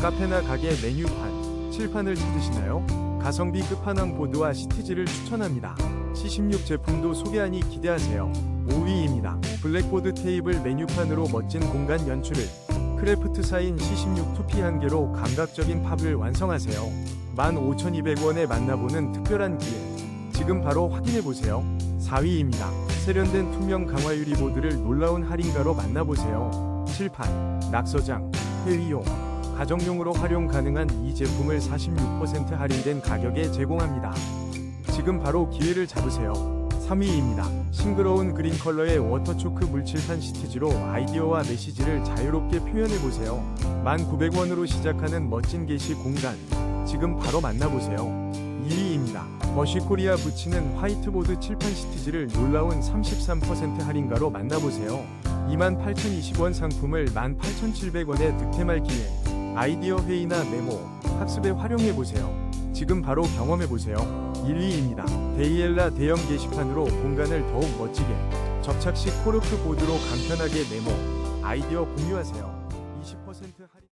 카페나 가게 메뉴판, 칠판을 찾으시나요? 가성비 끝판왕 보드와 시티즈를 추천합니다. C16 제품도 소개하니 기대하세요. 5위입니다. 블랙보드 테이블 메뉴판으로 멋진 공간 연출을 크래프트 사인 C16 2P 한 개로 감각적인 팝을 완성하세요. 15,200원에 만나보는 특별한 기회. 지금 바로 확인해보세요. 4위입니다. 세련된 투명 강화 유리 보드를 놀라운 할인가로 만나보세요. 칠판, 낙서장, 회의용, 가정용으로 활용 가능한 이 제품을 46% 할인된 가격에 제공합니다. 지금 바로 기회를 잡으세요. 3위입니다. 싱그러운 그린 컬러의 워터초크 물칠판 시티즈로 아이디어와 메시지를 자유롭게 표현해보세요. 1,900원으로 시작하는 멋진 게시 공간. 지금 바로 만나보세요. 2위입니다. 머시코리아 붙이는 화이트보드 칠판 시티즈를 놀라운 33% 할인가로 만나보세요. 28,020원 상품을 18,700원에 득템할 기회. 아이디어 회의나 메모, 학습에 활용해보세요. 지금 바로 경험해보세요. 1위입니다. 데이엘라 대형 게시판으로 공간을 더욱 멋지게 접착식 코르크 보드로 간편하게 메모, 아이디어 공유하세요. 20% 할인